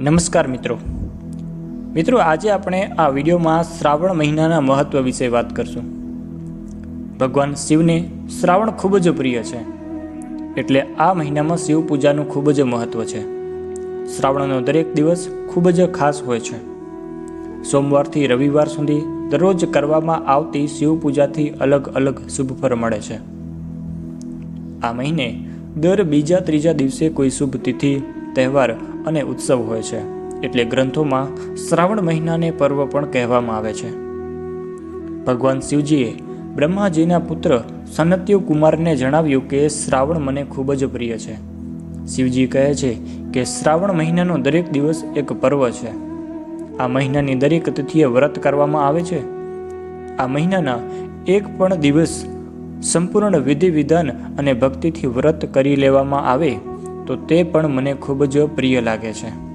નમસ્કાર મિત્રો. મિત્રો, આજે આપણે આ વિડીયોમાં શ્રાવણ મહિનાના મહત્વ વિશે વાત કરશું. ભગવાન શિવને શ્રાવણ ખૂબ જ પ્રિય છે. એટલે આ મહિનામાં શિવ પૂજાનું ખૂબ જ મહત્વ છે. શ્રાવણનો દરેક દિવસ ખૂબ જ ખાસ હોય છે. સોમવારથી રવિવાર સુધી દરરોજ કરવામાં આવતી શિવ પૂજાથી અલગ અલગ શુભ ફળ મળે છે. આ મહિને દર બીજા ત્રીજા દિવસે કોઈ શુભ તિથિ, તહેવાર અને ઉત્સવ હોય છે. એટલે ગ્રંથોમાં શ્રાવણ મહિનાને પર્વ પણ કહેવામાં આવે છે. ભગવાન શિવજીએ બ્રહ્માજીના પુત્ર સનત્યુ કુમારને જણાવ્યું કે શ્રાવણ મને ખૂબ જ પ્રિય છે. શિવજી કહે છે કે શ્રાવણ મહિનાનો દરેક દિવસ એક પર્વ છે. આ મહિનાની દરેક તિથિએ વ્રત કરવામાં આવે છે. આ મહિનાના એક પણ દિવસ સંપૂર્ણ વિધિ વિધાન અને ભક્તિથી વ્રત કરી લેવામાં આવે. તો તે પણ મને ખૂબ જ પ્રિય લાગે છે.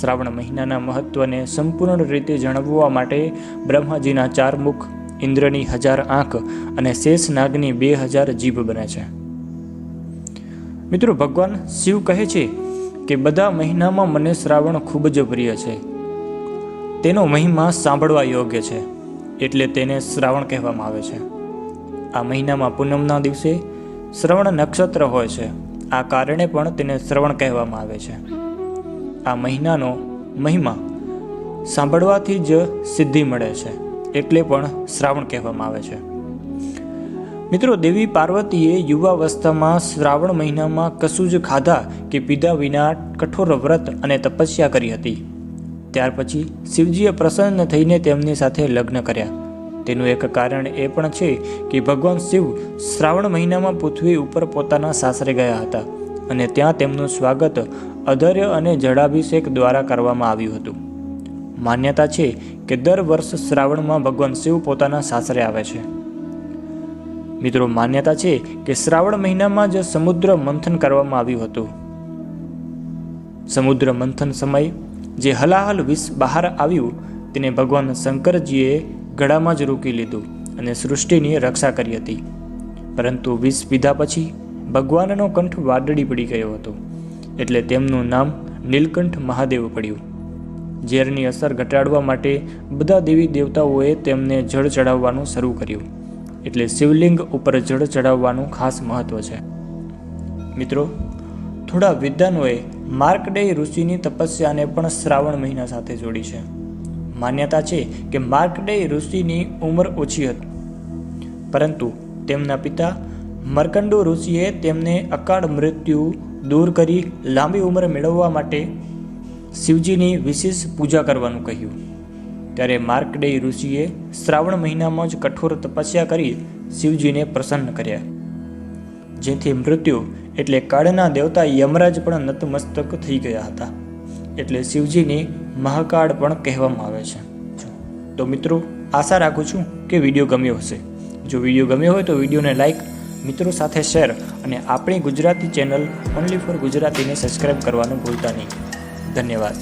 શ્રાવણ મહિનાના મહત્વને સંપૂર્ણ રીતે જણાવવા માટે બ્રહ્માજીના ચાર મુખ, ઇન્દ્રની હજાર આંખ અને શેષ નાગની બે હજાર જીભ બને છે. મિત્રો, ભગવાન શિવ કહે છે કે બધા મહિનામાં મને શ્રાવણ ખૂબ જ પ્રિય છે. તેનો મહિમા સાંભળવા યોગ્ય છે, એટલે તેને શ્રાવણ કહેવામાં આવે છે. આ મહિનામાં પૂનમના દિવસે શ્રવણ નક્ષત્ર હોય છે. આ કારણે પણ તેને શ્રવણ કહેવામાં આવે છે. આ મહિનાનો મહિમા સાંભળવાથી જ સિદ્ધિ મળે છે, એટલે પણ શ્રાવણ કહેવામાં આવે છે. મિત્રો, દેવી પાર્વતીએ યુવાવસ્થામાં શ્રાવણ મહિનામાં કશું જ ખાધા કે પીધા વિના કઠોર વ્રત અને તપસ્યા કરી હતી. ત્યાર પછી શિવજીએ પ્રસન્ન થઈને તેમની સાથે લગ્ન કર્યા. તેનું એક કારણ એ પણ છે કે ભગવાન શિવ શ્રાવણ મહિનામાં પૃથ્વી ઉપર પોતાના સાસરે ગયા હતા અને ત્યાં તેમનું સ્વાગત અધર્ય અને જળાભિષેક દ્વારા કરવામાં આવ્યું હતું. માન્યતા છે કે દર વર્ષ શ્રાવણમાં ભગવાન શિવ પોતાના સાસરે આવે છે. મિત્રો, માન્યતા છે કે શ્રાવણ મહિનામાં જ સમુદ્ર મંથન કરવામાં આવ્યું હતું. સમુદ્ર મંથન સમય જે હલાહલ વિષ બહાર આવ્યું, તેને ભગવાન શંકરજીએ ગળામાં જ રોકી લીધું અને સૃષ્ટિની રક્ષા કરી હતી. પરંતુ વિષ પીધા પછી ભગવાનનો કંઠ વાદળી પડી ગયો હતો, એટલે તેમનું નામ નીલકંઠ મહાદેવ પડ્યું. ઝેરની અસર ઘટાડવા માટે બધા દેવી દેવતાઓએ તેમને જળ ચડાવવાનું શરૂ કર્યું, એટલે શિવલિંગ ઉપર જળ ચડાવવાનું ખાસ મહત્વ છે. મિત્રો, થોડા વિદ્વાનોએ માર્કડેય ઋષિની તપસ્યાને પણ શ્રાવણ મહિના સાથે જોડી છે. માન્યતા છે કે માર્કડેય ઋષિની ઉંમર ઓછી હતી. પરંતુ તેમના પિતા મર્કંડો ઋષિએ તેમને અકાળ મૃત્યુ દૂર કરી લાંબી ઉંમર મેળવવા માટે શિવજીની વિશેષ પૂજા કરવાનું કહ્યું. ત્યારે માર્કડેય ઋષિએ શ્રાવણ મહિનામાં જ કઠોર તપસ્યા કરી શિવજીને પ્રસન્ન કર્યા. જેથી મૃત્યુ એટલે કાળના દેવતા યમરાજ પણ નતમસ્તક થઈ ગયા હતા. એટલે શિવજીની મહાકાળ પણ કહેવામાં આવે છે. તો મિત્રો, આશા રાખું છું કે વીડિયો ગમ્યો હશે. જો વીડિયો ગમ્યો હોય તો વિડીયોને લાઈક, મિત્રો સાથે શેર અને આપણી ગુજરાતી ચેનલ ઓનલી ફોર ગુજરાતીને સબસ્ક્રાઈબ કરવાનું ભૂલતા નહીં. ધન્યવાદ.